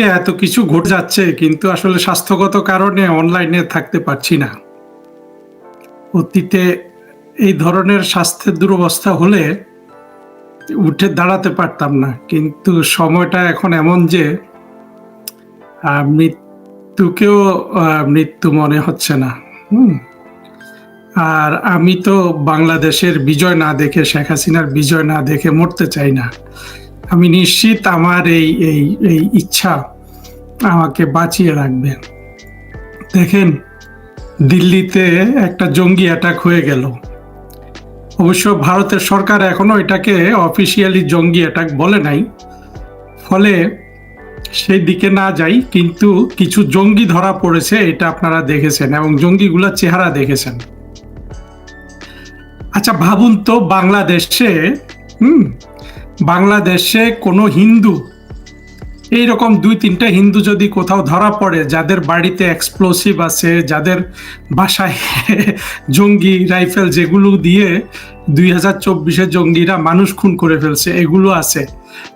আজকে এত কিছু ঘটে যাচ্ছে, কিন্তু আসলে স্বাস্থ্যগত কারণে অনলাইনে থাকতে পারছি না। অতীতে এই ধরনের স্বাস্থ্যের দুরবস্থা হলে উঠে দাঁড়াতে পারতাম না, কিন্তু সময়টা এখন এমন যে মৃত্যুকেও মৃত্যু মনে হচ্ছে না। আর আমি তো বাংলাদেশের বিজয় না দেখে, শেখ হাসিনার বিজয় না দেখে মরতে চাই না। আমি নিশ্চিত আমার এই এই এই ইচ্ছা আমাকে বাঁচিয়ে রাখবে। দেখেন, দিল্লিতে একটা জঙ্গি অ্যাটাক হয়ে গেল। অবশ্য ভারতের সরকার এখনও এটাকে অফিসিয়ালি জঙ্গি অ্যাটাক বলে নাই। ফলে সেই দিকে না যাই, কিন্তু কিছু জঙ্গি ধরা পড়েছে, এটা আপনারা দেখেছেন এবং জঙ্গিগুলোর চেহারা দেখেছেন। আচ্ছা ভাবুন তো, বাংলাদেশে, হুম, বাংলাদেশে কোনো হিন্দু এইরকম দুই তিনটা হিন্দু যদি কোথাও ধরা পড়ে, যাদের বাড়িতে এক্সপ্লোসিভ আছে, যাদের বাসায় জঙ্গি রাইফেল যেগুলো দিয়ে দুই হাজার চব্বিশে জঙ্গিরা মানুষ খুন করে ফেলছে, এগুলো আছে।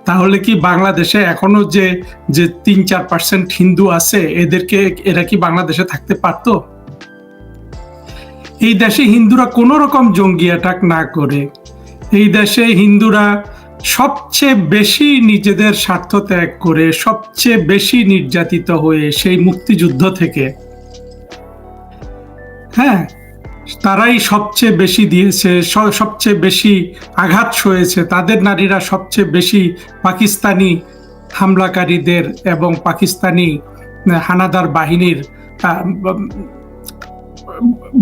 তাহলে কি বাংলাদেশে এখনও যে যে তিন চার পার্সেন্ট হিন্দু আছে, এদেরকে, এরা কি বাংলাদেশে থাকতে পারতো? এই দেশে হিন্দুরা কোনো রকম জঙ্গি অ্যাটাক না করে। এই দেশে হিন্দুরা সবচেয়ে বেশি নিজেদের স্বার্থ ত্যাগ করে সবচেয়ে বেশি নির্যাতিত হয়ে সেই মুক্তিযুদ্ধ থেকে হ্যাঁ তারাই সবচেয়ে বেশি দিয়েছে সবচেয়ে বেশি আঘাত সয়েছে। তাদের নারীরা সবচেয়ে বেশি পাকিস্তানি হামলাকারীদের এবং পাকিস্তানি হানাদার বাহিনীর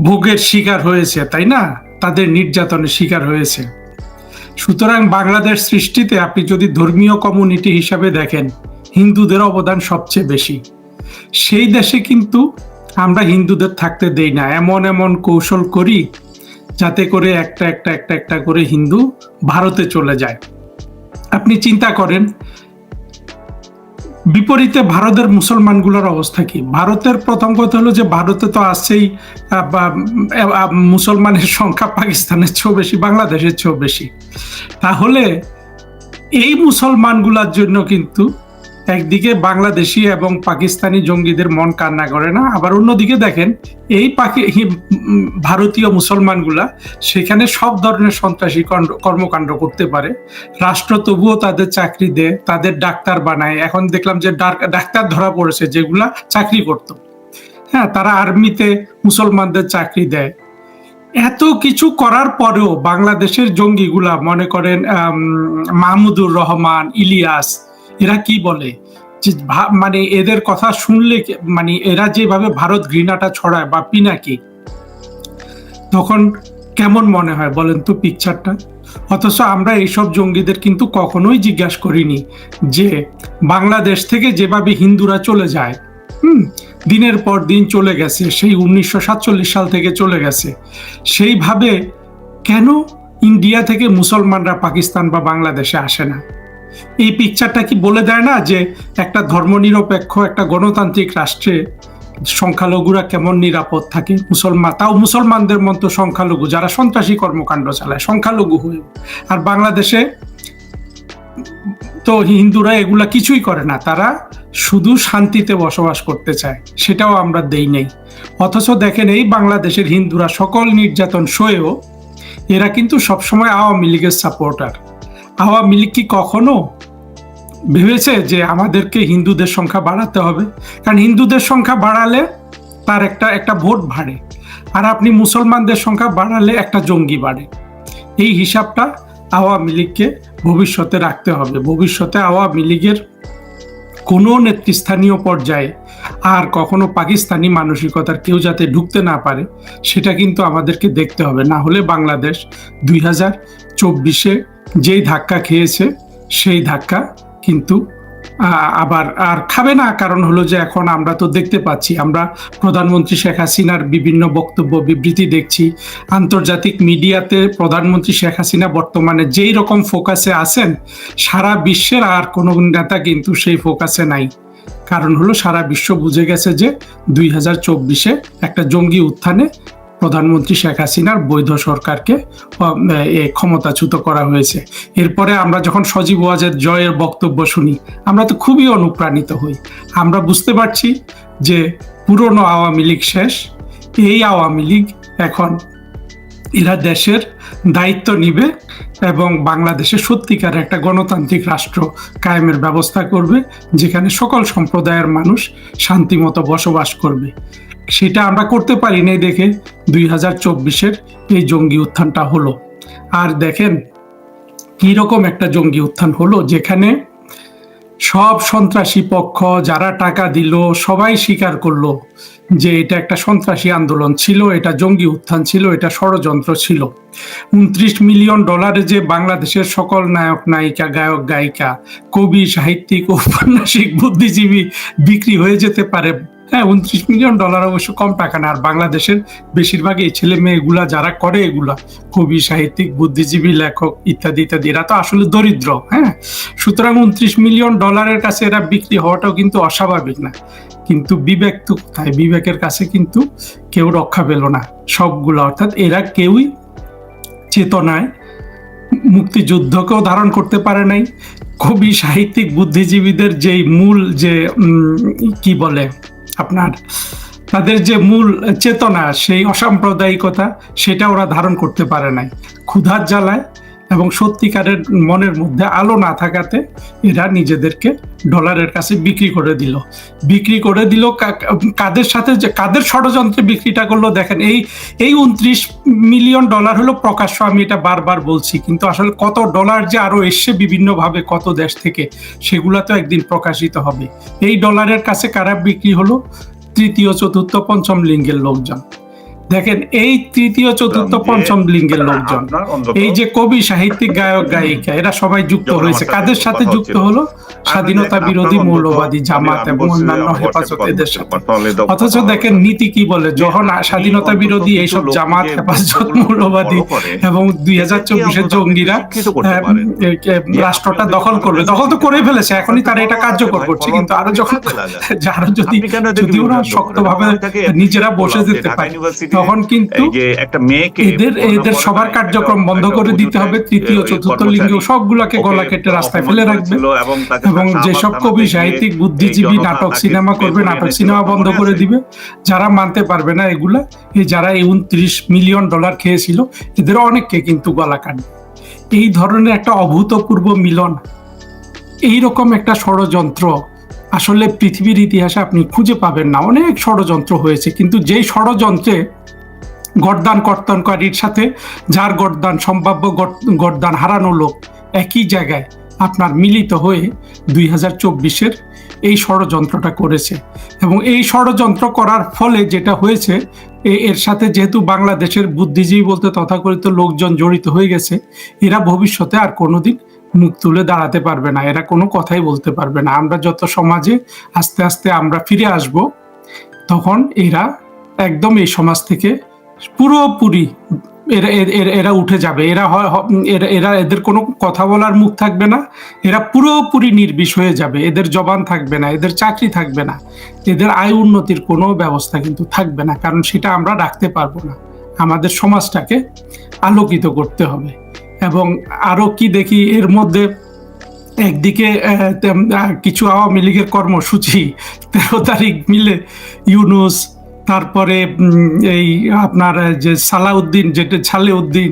ভোগের শিকার হয়েছে, তাই না? তাদের নির্যাতনের শিকার হয়েছে। সুতরাং বাংলাদেশ সৃষ্টিতে আপনি যদি ধর্মীয় কমিউনিটি হিসাবে দেখেন, হিন্দুদের অবদান সবচেয়ে বেশি। সেই দেশে কিন্তু আমরা হিন্দুদের থাকতে দেই না। এমন এমন কৌশল করি যাতে করে একটা একটা একটা একটা করে হিন্দু ভারতে চলে যায়। আপনি চিন্তা করেন বিপরীতে ভারতের মুসলমানগুলোর অবস্থা কি? ভারতের প্রথম কথা হলো যে ভারতে তো আহ, মুসলমানের সংখ্যা পাকিস্তানের চেয়েও বেশি বাংলাদেশের চেয়েও বেশি। তাহলে এই মুসলমানগুলার জন্য কিন্তু একদিকে বাংলাদেশি এবং পাকিস্তানি জঙ্গিদের মন কান্না করে না, আবার অন্যদিকে দেখেন এই পাকি ভারতীয় মুসলমানগুলা সেখানে সব ধরনের সন্ত্রাসী কর্মকাণ্ড করতে পারে। রাষ্ট্র তবুও তাদের চাকরি দেয়, তাদের ডাক্তার বানায়। এখন দেখলাম যে ডাক- ডাক্তার ধরা পড়েছে যেগুলা চাকরি করত। হ্যাঁ তারা আর্মিতে মুসলমানদের চাকরি দেয়। এত কিছু করার পরেও বাংলাদেশের জঙ্গিগুলা মনে করেন মাহমুদুর রহমান, ইলিয়াস, এরা কি বলে? মানে এদের কথা শুনলে মানে এরা যেভাবে ভারত ঘৃণাটা ছড়ায় বা পিনাকি, তখন কেমন মনে হয় বলেন তো পিকচারটা অথচ আমরা এইসব জঙ্গিদের কিন্তু কখনোই জিজ্ঞাসা করিনি যে বাংলাদেশ থেকে যেভাবে হিন্দুরা চলে যায়, হুম, দিনের পর দিন চলে গেছে, সেই উনিশশো সাতচল্লিশ সাল থেকে চলে গেছে, সেইভাবে কেন ইন্ডিয়া থেকে মুসলমানরা পাকিস্তান বা বাংলাদেশে আসে না? এই পিকচারটা কি বলে দেয় না যে একটা ধর্মনিরপেক্ষ, একটা গণতান্ত্রিক রাষ্ট্রে সংখ্যালঘুরা কেমন নিরাপদ থাকে? মুসলমান তাও মুসলমানদের মতো সংখ্যালঘু, যারা সন্ত্রাসী কর্মকাণ্ড চালায়, সংখ্যালঘু হয়ে আর বাংলাদেশে তো হিন্দুরা এগুলা কিছুই করে না, তারা শুধু শান্তিতে বসবাস করতে চায়, সেটাও আমরা দেই নেই। অথচ দেখেন এই বাংলাদেশের হিন্দুরা সকল নির্যাতন সয়েও এরা কিন্তু সবসময় আওয়ামী লীগের সাপোর্টার আওয়ামী লীগ কি কখনো ভেবেছে যে আমাদেরকে হিন্দুদের সংখ্যা বাড়াতে হবে? কারণ হিন্দুদের সংখ্যা বাড়ালে তার একটা একটা ভোট বাড়ে। আর আপনি মুসলমানদের সংখ্যা বাড়ালে একটা জঙ্গি বাড়ে। এই হিসাবটা আওয়ামী লীগকে ভবিষ্যতে রাখতে হবে। ভবিষ্যতে আওয়ামী লীগের কোনো নেতৃস্থানীয় পর্যায়ে আর কখনো পাকিস্তানি মানসিকতার কেউ যাতে ঢুকতে না পারে, সেটা কিন্তু আমাদেরকে দেখতে হবে। না হলে বাংলাদেশ দুই হাজার চব্বিশে যেই ধাক্কা খেয়েছে, সেই ধাক্কা কিন্তু আবার আর খাবে না। কারণ হলো যে এখন আমরা তো দেখতে পাচ্ছি, আমরা প্রধানমন্ত্রী শেখ হাসিনার বিভিন্ন বক্তব্য, বিবৃতি দেখছি। আন্তর্জাতিক মিডিয়াতে প্রধানমন্ত্রী শেখ হাসিনা বর্তমানে যেই রকম ফোকাসে আছেন, সারা বিশ্বের আর কোনো নেতা কিন্তু সেই ফোকাসে নাই। কারণ হলো সারা বিশ্ব বুঝে গেছে যে দুই হাজার চব্বিশে একটা জঙ্গি উত্থানে প্রধানমন্ত্রী শেখ হাসিনার বৈধ সরকারকে ক্ষমতাচ্যুত করা হয়েছে। এরপরে আমরা যখন সজীব ওয়াজের জয়ের বক্তব্য শুনি, আমরা তো খুবই অনুপ্রাণিত হই। আমরা বুঝতে পারছি যে পুরনো আওয়ামী লীগ শেষ, এই আওয়ামী লীগ এখন এরা দেশের দায়িত্ব নিবে এবং বাংলাদেশে সত্যিকার একটা গণতান্ত্রিক রাষ্ট্র কায়েমের ব্যবস্থা করবে, যেখানে সকল সম্প্রদায়ের মানুষ শান্তিমতো বসবাস করবে। সেটা আমরা করতে পারি নাই দেখে দুই হাজার চব্বিশের এই জঙ্গি উত্থানটা হলো। আর দেখেন কি রকম একটা জঙ্গি উত্থান হলো, যেখানে সব সন্ত্রাসী পক্ষ যারা টাকা দিল, সবাই স্বীকার করল যে এটা একটা সন্ত্রাসী আন্দোলন ছিল, এটা জঙ্গি উত্থান ছিল, এটা ষড়যন্ত্র ছিল। উনত্রিশ মিলিয়ন ডলারে যে বাংলাদেশের সকল নায়ক, নায়িকা, গায়ক, গায়িকা, কবি, সাহিত্যিক, ঔপন্যাসিক, বুদ্ধিজীবী বিক্রি হয়ে যেতে পারে হ্যাঁ উনত্রিশ মিলিয়ন ডলার অবশ্য কম টাকা না। আর বাংলাদেশের বেশিরভাগ এই ছেলে মেয়েগুলা যারা করে এগুলা, কবি, সাহিত্যিক, বুদ্ধিজীবী, লেখক ইত্যাদি ইত্যাদি, এরা তো আসলে দরিদ্র হ্যাঁ? সুতরাং উনত্রিশ মিলিয়ন ডলারের কাছে এরা বিক্রি হওয়াটাও কিন্তু অস্বাভাবিক না। কিন্তু বিবেক তো কোথায়? বিবেকের কাছে কিন্তু কেউ রক্ষা পেল না। সবগুলো, অর্থাৎ এরা কেউই চেতনায় মুক্তিযুদ্ধকেও ধারণ করতে পারে নাই। কবি, সাহিত্যিক, বুদ্ধিজীবীদের যেই মূল যে কি বলে? আপনার, তাদের যে মূল চেতনা, সেই অসাম্প্রদায়িকতা, সেটা ওরা ধারণ করতে পারে নাই। ক্ষুধার জ্বালায় এবং সত্যিকারের মনের মধ্যে আলো না থাকাতে এরা নিজেদেরকে ডলারের কাছে বিক্রি করে দিল। বিক্রি করে দিল কাদের সাথে যে, কাদের ষড়যন্ত্রে বিক্রিটা করল দেখেন, এই এই উনত্রিশ মিলিয়ন ডলার হলো প্রকাশ্য, আমি এটা বারবার বলছি, কিন্তু আসলে কত ডলার যে আরও এসছে বিভিন্নভাবে কত দেশ থেকে, সেগুলা তো একদিন প্রকাশিত হবে। এই ডলারের কাছে কারা বিক্রি হলো? তৃতীয়, চতুর্থ, পঞ্চম লিঙ্গের লোকজন। দেখেন এই তৃতীয় চতুর্থ পঞ্চম লিঙ্গের লোকজন। এই যে কবি সাহিত্যিক গায়ক গায়িকা এরা সবাই যুক্ত হয়েছে কাদের সাথে যুক্ত হলো? স্বাধীনতা বিরোধী মৌলবাদী জামাত এবং অন্যান্য হেফাজত এদের সাথে। অথচ দেখেন নীতি কি বলে? যখন স্বাধীনতা বিরোধী এইসব জামাত হেফাজত মৌলবাদী এবং দুই হাজার চব্বিশের জঙ্গিরা শিক্ষিত করতে আহ, পারেন। এ- এ- যে রাষ্ট্রটা দখল করবে। দখল তো করে ফেলেছে এখনই তারা এটা কার্যকর করছে। কিন্তু আরও যখন যারা যদি যদি ওরা? শক্তভাবে নিজেরা বসে যেতে পারে তখন কিন্তু যে একটা মেয়েকে এদের এদের সবার কার্যক্রম বন্ধ করে দিতে হবে তৃতীয় চতুর্থ লিঙ্গ সবগুলাকে গলা কেটে রাস্তায় ফেলে রাখবে এবং যেসব কবি সাহিত্যিক বুদ্ধিজীবী নাটক সিনেমা করবে নাটক সিনেমা বন্ধ করে দিবে। যারা মানতে পারবে না এগুলা এই যারা এই উনত্রিশ মিলিয়ন ডলার খেয়েছিল এদের অনেককে কিন্তু গলা কাটবে। এই ধরনের একটা অভূতপূর্ব মিলন এই রকম একটা ষড়যন্ত্র আসলে পৃথিবীর ইতিহাসে আপনি খুঁজে পাবেন না। অনেক ষড়যন্ত্র হয়েছে, কিন্তু যেই ষড়যন্ত্রে গরদান কর্তনকারীর সাথে যার গরদান, সম্ভাব্য গর- গরদান হারানো লোক একই জায়গায় আপনার মিলিত হয়ে দুই হাজার চব্বিশের এই ষড়যন্ত্রটা করেছে। এবং এই ষড়যন্ত্র করার ফলে যেটা হয়েছে এর সাথে যেহেতু বাংলাদেশের বুদ্ধিজীবী বলতে তথাকথিত লোকজন জড়িত হয়ে গেছে, এরা ভবিষ্যতে আর কোনোদিন মুখ তুলে দাঁড়াতে পারবে না, এরা কোনো কথাই বলতে পারবে না। আমরা যত সমাজে আস্তে আস্তে আমরা ফিরে আসব, তখন এরা একদম এই সমাজ থেকে পুরোপুরি এরা এর- উঠে যাবে। এরা হয়- এরা এদের কোনো কথা বলার মুখ থাকবে না, এরা পুরোপুরি নির্বিষ হয়ে যাবে। এদের জবান থাকবে না, এদের চাকরি থাকবে না, এদের আয় উন্নতির কোনো ব্যবস্থা কিন্তু থাকবে না, কারণ সেটা আমরা রাখতে পারব না। আমাদের সমাজটাকে আলোকিত করতে হবে। এবং আরও কি দেখি, এর মধ্যে একদিকে কিছু আওয়ামী লীগের কর্মসূচি, তেরো তারিখ মিলে ইউনুস, তারপরে এই আপনার যে সালাউদ্দিন, যেটা ছালেউদ্দিন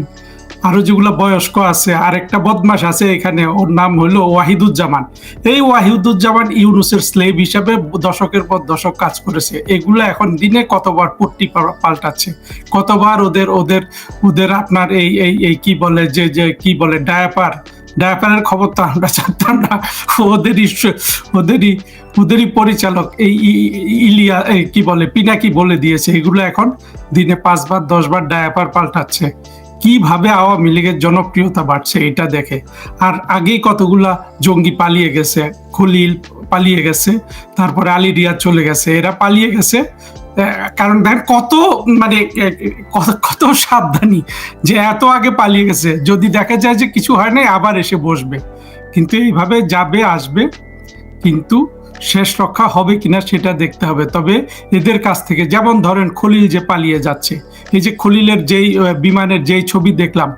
আরও যেগুলো বয়স্ক আছে আর একটা বদমাস আছে এখানে, ওর নাম হলো ওয়াহিদুজ্জামান। এই ওয়াহিদুজ্জামান ইউনুসের স্লেভ হিসাবে দশকের পর দশক কাজ করেছে। এগুলো এখন দিনে কতবার পট্টি পাল্টাচ্ছে? কতবার ওদের ওদের ওদের আপনার এই এই এই কি বলে যে যে কি বলে, ডায়াপার? ডায়াপারের খবর তো আমরা জানতাম না। ওদেরই ওদেরই ওদেরই পরিচালক, এই ইলিয়া কি বলে, পিনাকি বলে দিয়েছে। এগুলো এখন দিনে পাঁচবার, দশবার ডায়াপার পাল্টাচ্ছে। কীভাবে আওয়ামী লীগের জনপ্রিয়তা বাড়ছে এটা দেখে। আর আগেই কতগুলা জঙ্গি পালিয়ে গেছে, খলিল পালিয়ে গেছে, তারপরে আলী রিয়াদ চলে গেছে, এরা পালিয়ে গেছে। কারণ দেখেন কত মানে কত সাবধানী যে এত আগে পালিয়ে গেছে। যদি দেখা যায় যে কিছু হয় নাই, আবার এসে বসবে। কিন্তু এইভাবে যাবে, আসবে। কিন্তু শেষ রক্ষা হবে কিনা সেটা দেখতে হবে। তবে এদের কাছ থেকে যেমন ধরেন খলিল যে পালিয়ে যাচ্ছে, এই যে খলিলের যেই বিমানের যেই ছবি দেখলাম,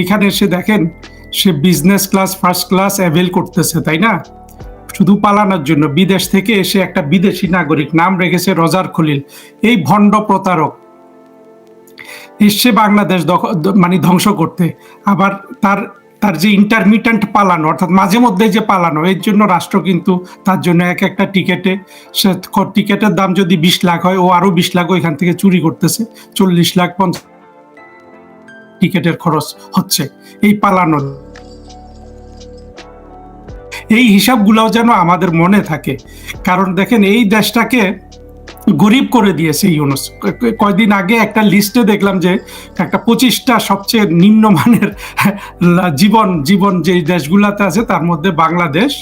এখানে এসে দেখেন সে business class first class avail করতেছে, তাই না? শুধু পালানোর জন্য। বিদেশ থেকে এসে একটা বিদেশি নাগরিক নাম রেখেছে রজার খলিল, এই ভণ্ড প্রতারক। এসছে বাংলাদেশ মানে ধ্বংস করতে। আবার তার তার যে ইন্টারমিটেন্ট পালানো, অর্থাৎ মাঝে মধ্যে যে পালানো, এর জন্য রাষ্ট্র কিন্তু তার জন্য এক একটা টিকেটে সে টিকেটের দাম যদি বিশ লাখ হয়, ও আরও বিশ লাখ এখান থেকে চুরি করতেছে, চল্লিশ লাখ, পঞ্চাশ টিকেটের খরচ হচ্ছে এই পালানোর। এই হিসাবগুলোও যেন আমাদের মনে থাকে। কারণ দেখেন, এই দেশটাকে গরিব করে দিয়েছে ইউনুস। কয়দিন আগে একটা লিস্টে দেখলাম যে একটা পঁচিশটা সবচেয়ে নিম্নমানের জীবন জীবন যে দেশগুলাতে আছে তার মধ্যে বাংলাদেশ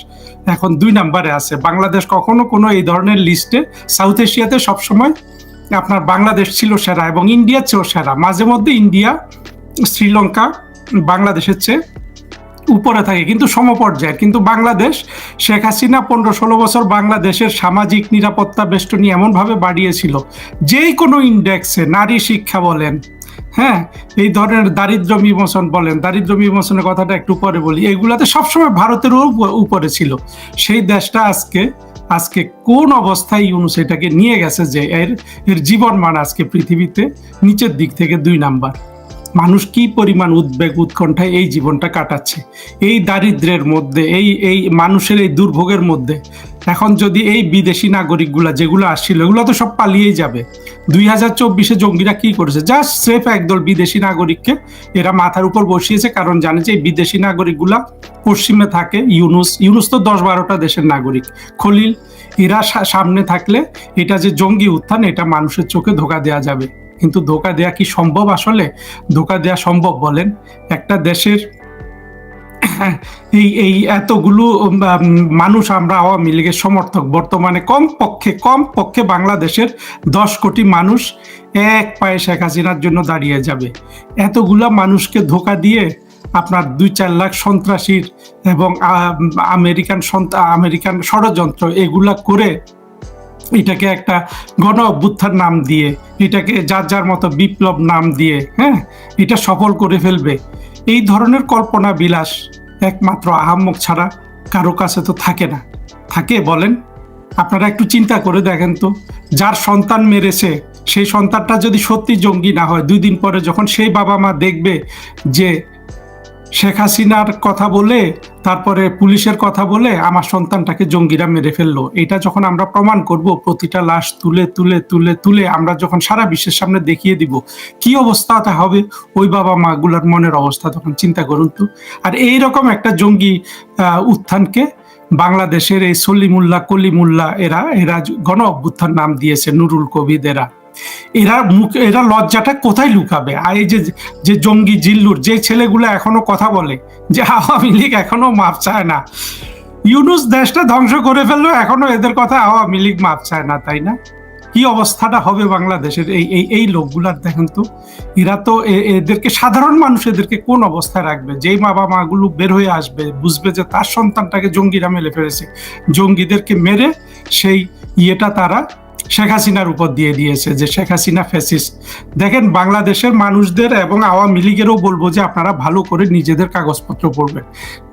এখন দুই নাম্বারে আছে। বাংলাদেশ কখনো কোনো এই ধরনের লিস্টে সাউথ এশিয়াতে সবসময় আপনার বাংলাদেশ ছিল সেরা এবং ইন্ডিয়া চেয়েও সেরা। মাঝে মধ্যে ইন্ডিয়া, শ্রীলঙ্কা, বাংলাদেশের চেয়ে উপরে থাকে, কিন্তু সমপর্যায়ের। কিন্তু বাংলাদেশ, শেখ হাসিনা পনেরো ষোলো বছর বাংলাদেশের সামাজিক নিরাপত্তা বেষ্টনী এমনভাবে বাড়িয়েছিল যে কোনো ইন্ডেক্সে নারী শিক্ষা বলেন হ্যাঁ এই ধরনের দারিদ্র বিমোচন বলেন, দারিদ্র বিমোচনের কথাটা একটু পরে বলি, এগুলাতে সবসময় ভারতেরও উপ- উপরে ছিল। সেই দেশটা আজকে আজকে কোন অবস্থায় ইউনুস এটাকে নিয়ে গেছে যে এর এর জীবন মান আজকে পৃথিবীতে নিচের দিক থেকে দুই নাম্বার। মানুষ কি পরিমাণ উদ্বেগ উৎকণ্ঠায় এই জীবনটা কাটাচ্ছে? এই দারিদ্রের মধ্যে, এই এই মানুষের এই দুর্ভোগের মধ্যে। এখন যদি এই বিদেশি নাগরিকগুলা যেগুলো আসছিল, এগুলো তো সব পালিয়েই যাবে। দুই হাজার চব্বিশে জঙ্গিরা কি করেছে? জাস্ট সেফ একদল বিদেশি নাগরিককে এরা মাথার উপর বসিয়েছে, কারণ জানে যে এই বিদেশি নাগরিকগুলা পশ্চিমে থাকে ইউনুস। ইউনুস তো দশ বারোটা দেশের নাগরিক। খলিল, এরা সামনে থাকলে এটা যে জঙ্গি উত্থান, এটা মানুষের চোখে ধোকা দেওয়া যাবে। কিন্তু ধোকা দেয়া কি সম্ভব আসলে? ধোকা দেয়া সম্ভব বলেন। একটা দেশের এই এই এতগুলো মানুষ আমরা আওয়ামী লীগের সমর্থক। বর্তমানে কম পক্ষে কম পক্ষে বাংলাদেশের দশ কোটি মানুষ এক পায়ে শেখ হাসিনার জন্য দাঁড়িয়ে যাবে। এতগুলা মানুষকে ধোকা দিয়ে আপনার দুই চার লাখ সন্ত্রাসীর এবং আমেরিকান আমেরিকান ষড়যন্ত্র এগুলা করে এটাকে একটা গণ অভ্যুত্থান নাম দিয়ে, এটাকে যার যার মতো বিপ্লব নাম দিয়ে হ্যাঁ? এটা সফল করে ফেলবে। এই ধরনের কল্পনা বিলাস একমাত্র আহাম্মক ছাড়া কারও কাছে তো থাকে না। থাকে বলেন, আপনারা একটু চিন্তা করে দেখেন তো, যার সন্তান মেরেছে, সেই সন্তানটা যদি সত্যি জঙ্গি না হয়, দুই দিন পরে যখন সেই বাবা মা দেখবে যে শেখ হাসিনার কথা বলে তারপরে পুলিশের কথা বলে আমার সন্তানটাকে জঙ্গিরা মেরে ফেলল। এটা যখন আমরা প্রমাণ করব, প্রতিটা লাশ তুলে তুলে তুলে তুলে আমরা যখন সারা বিশ্বের সামনে দেখিয়ে দিব, কি অবস্থাটা হবে? ওই বাবা মাগুলার মনের অবস্থা তখন চিন্তা করুন তো। আর এই রকম একটা জঙ্গি উত্থানকে বাংলাদেশের এই সলিমুল্লাহ কলিমুল্লাহ এরা এরা গণ অভ্যুত্থান নাম দিয়েছে, নুরুল কবিদ এরা মুখ এরা লজ্জাটা কোথায় লুকাবে? আর এই যে জঙ্গি জিল্লুর, যে ছেলেগুলো এখনও কথা বলে, যে আওয়ামী লীগ এখনও মাপ চায় না। ইউনুস দেশটা ধ্বংস করে ফেলল এখনও এদের কথা আওয়ামী লীগ মাপ চায় না, তাই না? কি অবস্থাটা হবে বাংলাদেশের এই এই এই লোকগুলার দেখেন তো? এরা তো এদেরকে সাধারণ মানুষ, এদেরকে কোন অবস্থায় রাখবে? যেই বাবা মাগুলো বের হয়ে আসবে, বুঝবে যে তার সন্তানটাকে জঙ্গিরা মেরে ফেলেছে। জঙ্গিদেরকে মেরে সেই ইয়েটা তারা শেখ হাসিনার উপর দিয়ে দিয়েছে যে শেখ হাসিনা ফ্যাসিস্ট দেখেন, বাংলাদেশের মানুষদের এবং আওয়ামী লীগেরও বলব যে আপনারা ভালো করে নিজেদের কাগজপত্র পড়বেন।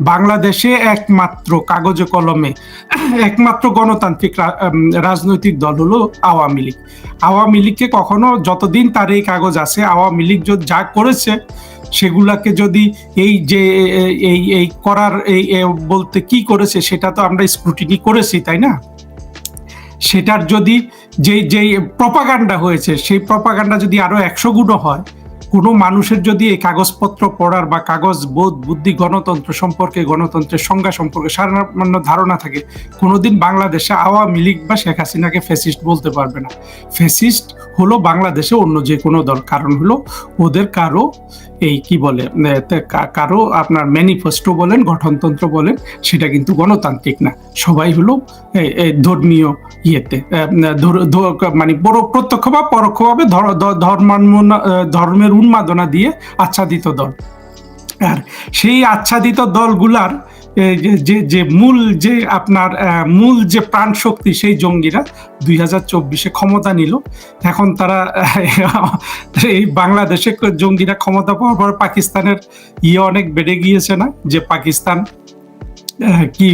বাংলাদেশে একমাত্র কাগজে কলমে একমাত্র গণতান্ত্রিক রাজনৈতিক দল হলো আওয়ামী লীগ। আওয়ামী লীগকে কখনো যতদিন তার এই কাগজ আছে, আওয়ামী লীগ যা- যা করেছে, সেগুলাকে যদি এই যে, এই এই করার, এই বলতে কি করেছে, সেটা তো আমরা স্ক্রুটিনি করেছি, তাই না? সেটার যদি যেই যেই প্রপাগান্ডা হয়েছে, সেই প্রপাগান্ডা যদি আরও একশো গুণও হয়, কোনো মানুষের যদি এই কাগজপত্র পড়ার বা কাগজ, বোধ, বুদ্ধি, গণতন্ত্র সম্পর্কে, গণতন্ত্রের সংজ্ঞা সম্পর্কে সামান্য ধারণা থাকে, কোনোদিন বাংলাদেশে আওয়ামী লীগ বা শেখ হাসিনাকে ফেসিস্ট বলতে পারবে না। ফেসিস্ট হলো বাংলাদেশে অন্য যে কোনো দল, কারণ হলো ওদের কারও এই কি বলে কারও আপনার ম্যানিফেস্টো বলেন, গঠনতন্ত্র বলেন, সেটা কিন্তু গণতান্ত্রিক না। সবাই হলো ধর্মীয় ইয়েতে মানে বড় প্রত্যক্ষ বা পরোক্ষভাবে ধর্মের উন্মাদনা দিয়ে আচ্ছাদিত দল। আর সেই আচ্ছাদিত দলগুলার যে- যে মূল, যে আপনার মূল যে প্রাণ শক্তি সেই জঙ্গিরা দুই হাজার চব্বিশে ক্ষমতা নিল। এখন তারা এই বাংলাদেশে জঙ্গিরা ক্ষমতা পাওয়ার পর পাকিস্তানের ইয়ে অনেক বেড়ে গিয়েছে না? যে পাকিস্তান কি,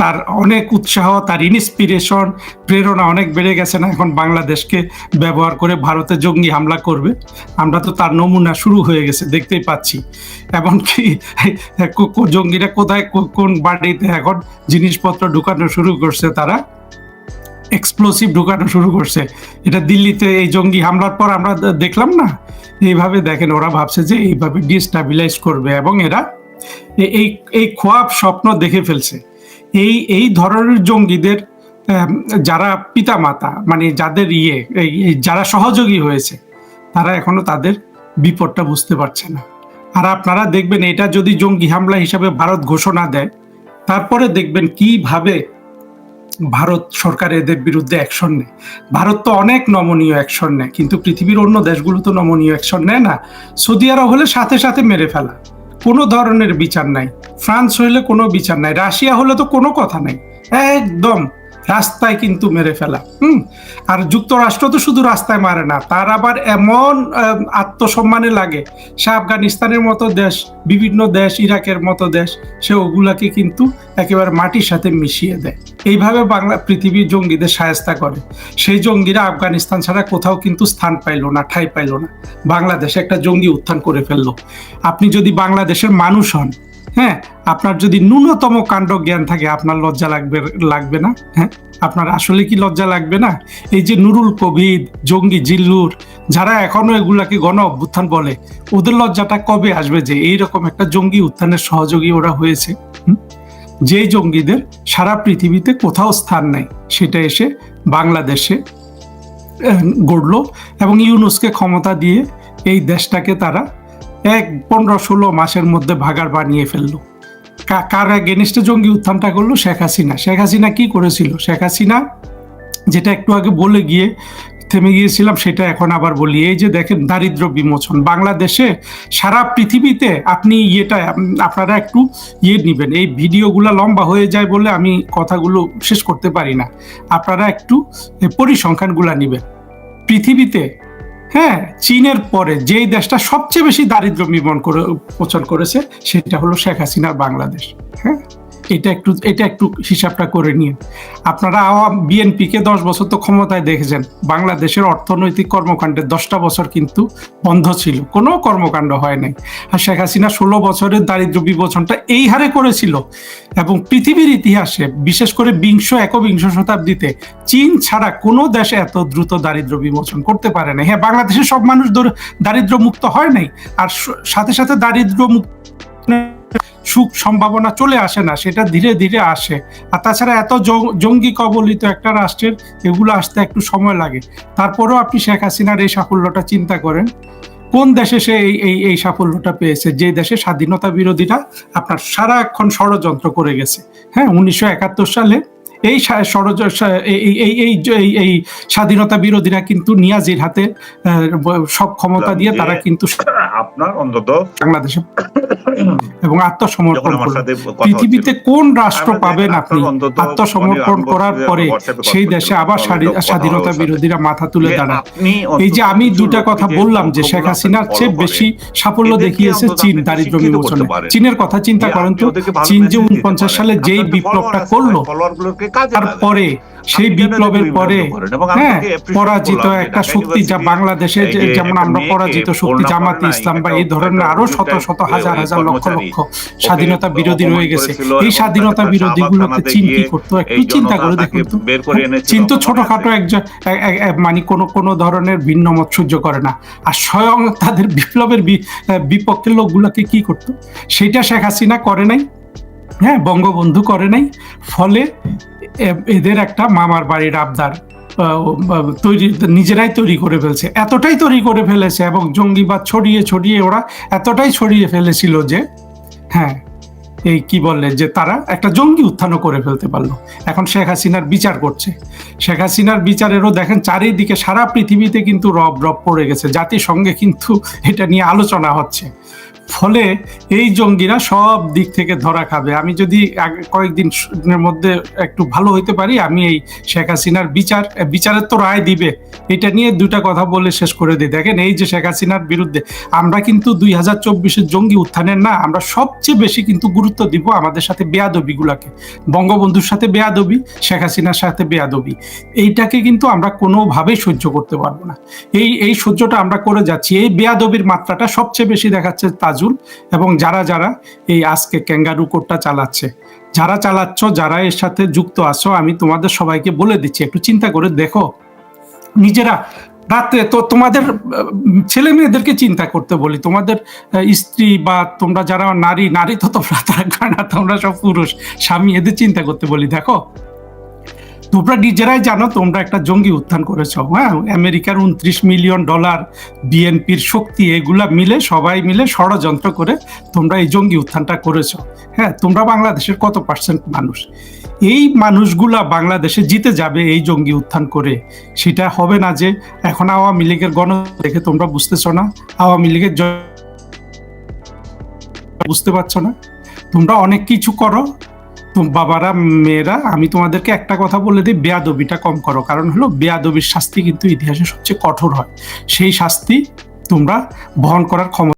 তার অনেক উৎসাহ, তার ইন্সপিরেশন প্রেরণা অনেক বেড়ে গেছে না? এখন বাংলাদেশকে ব্যবহার করে ভারতে জঙ্গি হামলা করবে। আমরা তো তার নমুনা শুরু হয়ে গেছে, দেখতেই পাচ্ছি। এমনকি জঙ্গিরা কোথায় কোন বাড়িতে এখন জিনিসপত্র ঢুকানো শুরু করছে তারা? এক্সপ্লোসিভ ঢুকানো শুরু করছে। এটা দিল্লিতে এই জঙ্গি হামলার পর আমরা দেখলাম না? এইভাবে দেখেন, ওরা ভাবছে যে এইভাবে ডিস্টাবিলাইজ করবে এবং এরা এই এই খোয়াব স্বপ্ন দেখে ফেলছে। এই এই ধরনের জঙ্গিদের যারা পিতামাতা মানে যাদের ইয়ে যারা সহযোগী হয়েছে, তারা এখনও তাদের বিপদটা বুঝতে পারছে না। আর আপনারা দেখবেন এটা যদি জঙ্গি হামলা হিসাবে ভারত ঘোষণা দেয়, তারপরে দেখবেন কীভাবে ভারত সরকার এদের বিরুদ্ধে অ্যাকশন নেয়। ভারত তো অনেক নমনীয় অ্যাকশন নেয়, কিন্তু পৃথিবীর অন্য দেশগুলো তো নমনীয় অ্যাকশন নেয় না। সৌদি আরব হলে সাথে সাথে মেরে ফেলা। কোনো ধরনের বিচার নাই। ফ্রান্স হইলে কোনো বিচার নাই, রাশিয়া হলে তো কোনো কথা নাই। একদম। রাস্তায় কিন্তু মেরে ফেলা, হুম? আর যুক্তরাষ্ট্র তো শুধু রাস্তায় মারে না, তার আবার এমন আত্মসম্মানে লাগে। সে আফগানিস্তানের মতো দেশ, বিভিন্ন দেশ, ইরাকের মতো দেশ, সে ওগুলাকে কিন্তু একেবারে মাটির সাথে মিশিয়ে দেয়। এইভাবে বাংলা পৃথিবীর জঙ্গিদের সায়স্তা করে। সেই জঙ্গিরা আফগানিস্তান ছাড়া কোথাও কিন্তু স্থান পাইলো না, ঠাই পাইলো না। বাংলাদেশে একটা জঙ্গি উত্থান করে ফেলল। আপনি যদি বাংলাদেশের মানুষ হন হ্যাঁ আপনার যদি ন্যূনতম কাণ্ড জ্ঞান থাকে, আপনার লজ্জা লাগবে লাগবে না হ্যাঁ? আপনার আসলে কি লজ্জা লাগবে না? এই যে নুরুল কবির, জঙ্গি জিল্লুর, যারা এখনও এগুলাকে গণ অভ্যুত্থান বলে, ওদের লজ্জাটা কবে আসবে যে এইরকম একটা জঙ্গি উত্থানের সহযোগী ওরা হয়েছে? যে জঙ্গিদের সারা পৃথিবীতে কোথাও স্থান নাই, সেটা এসে বাংলাদেশে গড়লো এবং ইউনুসকে ক্ষমতা দিয়ে এই দেশটাকে তারা এক পনেরো ষোলো মাসের মধ্যে ভাগার বানিয়ে ফেলল। কার এগেনিস্টে জঙ্গি উত্থানটা করল? শেখ হাসিনা। শেখ হাসিনা কি করেছিল? শেখ হাসিনা যেটা একটু আগে বলে গিয়ে থেমে গিয়েছিলাম, সেটা এখন আবার বলি। এই যে দেখেন, দারিদ্র বিমোচন। বাংলাদেশে সারা পৃথিবীতে আপনি ইয়েটা আপনারা একটু ইয়ে নিবেন। এই ভিডিওগুলো লম্বা হয়ে যায় বলে আমি কথাগুলো শেষ করতে পারি না। আপনারা একটু পরিসংখ্যানগুলা নিবেন। পৃথিবীতে হ্যাঁ চীনের পরে যেই দেশটা সবচেয়ে বেশি দারিদ্র নির্মাণ করে পোচন করেছে, সেটা হলো শেখ হাসিনার বাংলাদেশ হ্যাঁ? এটা একটু এটা একটু হিসাবটা করে নিয়ে। আপনারা বিএনপিকে দশ বছর তো ক্ষমতায় দেখেছেন। বাংলাদেশের অর্থনৈতিক কর্মকাণ্ডে দশটা বছর কিন্তু বন্ধ ছিল। কোনো কর্মকাণ্ড হয় নাই। আর শেখ হাসিনা ষোলো বছরের দারিদ্র বিমোচনটা এই হারে করেছিল। এবং পৃথিবীর ইতিহাসে, বিশেষ করে বিংশ, একবিংশ শতাব্দীতে, চীন ছাড়া কোনো দেশ এত দ্রুত দারিদ্র বিমোচন করতে পারে না হ্যাঁ বাংলাদেশের সব মানুষ দর- দারিদ্র মুক্ত হয় নাই। আর সাথে সাথে দারিদ্র মুক্ত সুখ সম্ভাবনা চলে আসে না সেটা ধীরে ধীরে আসে। আর তাছাড়া এত জঙ্গি কবলিত একটা রাষ্ট্রের এগুলো আসতে একটু সময় লাগে। তারপরেও আপনি শেখ হাসিনার এই সাফল্যটা চিন্তা করেন কোন দেশে সে এই এই এই সাফল্যটা পেয়েছে? যে দেশে স্বাধীনতা বিরোধীরা আপনার সারাক্ষণ ষড়যন্ত্র করে গেছে। হ্যাঁ উনিশশো একাত্তর সালে এই এই এই- এই স্বাধীনতা বিরোধীরা কিন্তু নিয়াজির হাতে সব ক্ষমতা দিয়ে তারা কিন্তু আপনার অন্তত বাংলাদেশে এবং আত্মসমর্পণ পৃথিবীতে কোন রাষ্ট্র পাবেন আপনি? আত্মসমর্পণ করার পরে সেই দেশে আবার স্বাধীনতা বিরোধীরা মাথা তুলে দাঁড়ায়। এই যে আমি দুটা কথা বললাম যে শেখ হাসিনার চেয়ে বেশি সাফল্য দেখিয়েছে চীন দারিদ্র বিমোচনে। চীনের কথা চিন্তা করেন তো চীন যে উনপঞ্চাশ সালে যেই বিপ্লবটা করল। তারপরে সেই বিপ্লবের পরে হ্যাঁ পরাজিত একটা শক্তি যা বাংলাদেশে যেমন আমরা পরাজিত শক্তি জামাতে ইসলাম বা এই ধরনের আরও শত শত হাজার ওই হাজার লক্ষ লক্ষ স্বাধীনতা বিরোধী রয়ে গেছে। এই স্বাধীনতা বিরোধী গুলোকে চীন কি করতো। একটু চিন্তা করে দেখুন তো। চীন তো ছোটখাটো একজন মানে কোনো কোনো ধরনের ভিন্ন মত সহ্য করে না। আর স্বয়ং তাদের বিপ্লবের বিপক্ষের লোকগুলোকে কি করতো? সেটা শেখ হাসিনা করে নাই। হ্যাঁ বঙ্গবন্ধু করে নাই। ফলে এদের একটা মামার বাড়ির আবদার। তৈরি নিজেরাই তৈরি করে ফেলছে। এতটাই তৈরি করে ফেলেছে এবং জঙ্গিবাদ ছড়িয়ে ছড়িয়ে ওরা এতটাই ছড়িয়ে ফেলেছিল যে হ্যাঁ এই কি বলে যে তারা একটা জঙ্গি উত্থানও করে ফেলতে পারল। এখন শেখ হাসিনার বিচার করছে। শেখ হাসিনার বিচারেরও দেখেন চারিদিকে সারা পৃথিবীতে কিন্তু রব রব পড়ে গেছে। জাতিসংঘে কিন্তু এটা নিয়ে আলোচনা হচ্ছে। ফলে এই জঙ্গিরা সব দিক থেকে ধরা খাবে। আমি যদি আগে কয়েকদিন মধ্যে একটু ভালো হইতে পারি, আমি এই শেখ হাসিনার বিচার বিচারের তো রায় দিবে। এটা নিয়ে দুটা কথা বলে শেষ করে দিই। দেখেন, এই যে শেখ হাসিনার বিরুদ্ধে আমরা কিন্তু দুই হাজার চব্বিশের জঙ্গি উত্থানের না, আমরা সবচেয়ে বেশি কিন্তু গুরুত্ব দিব আমাদের সাথে বেয়াদবিগুলাকে। বঙ্গবন্ধুর সাথে বেয়াদবি, শেখ হাসিনার সাথে বেয়াদবি। এইটাকে কিন্তু আমরা কোনোভাবেই সহ্য করতে পারব না। এই এই সহ্যটা আমরা করে যাচ্ছি। এই বেয়াদবির মাত্রাটা সবচেয়ে বেশি দেখাচ্ছে তাজুল এবং যারা যারা এই আজকে ক্যাঙ্গারু কোটটা চালাচ্ছে। যারা চালাচ্ছ, যারা এর সাথে যুক্ত আছো, আমি তোমাদের সবাইকে বলে দিচ্ছি, একটু চিন্তা করে দেখো। নিজেরা রাত্রে তো তোমাদের ছেলে মেয়েদেরকে চিন্তা করতে বলি। তোমাদের স্ত্রী বা তোমরা যারা নারী নারী তো তোমরা না তোমরা সব পুরুষ। স্বামী এদের চিন্তা করতে বলি, দেখো। তোমরা নিজেরাই জানো, তোমরা একটা জঙ্গি উত্থান করেছ হ্যাঁ? আমেরিকার উনত্রিশ মিলিয়ন ডলার বিএনপির শক্তি, এগুলা মিলে, সবাই মিলে ষড়যন্ত্র করে তোমরা এই জঙ্গি উত্থানটা করেছ হ্যাঁ? তোমরা বাংলাদেশের কত পার্সেন্ট মানুষ? এই মানুষগুলা বাংলাদেশে জিতে যাবে এই জঙ্গি উত্থান করে। সেটা হবে না যে এখন আওয়ামী লীগের গণ দেখে তোমরা বুঝতেছো না, আওয়ামী লীগের বুঝতে পারছ না? তোমরা অনেক কিছু করো বাবারা, মেয়েরা, আমি তোমাদেরকে একটা কথা বলে দিই, বেয়াদবিটা কম করো। কারণ হলো, বেয়াদবির শাস্তি কিন্তু ইতিহাসে সবচেয়ে কঠোর হয়। সেই শাস্তি তোমরা বহন করার ক্ষমতা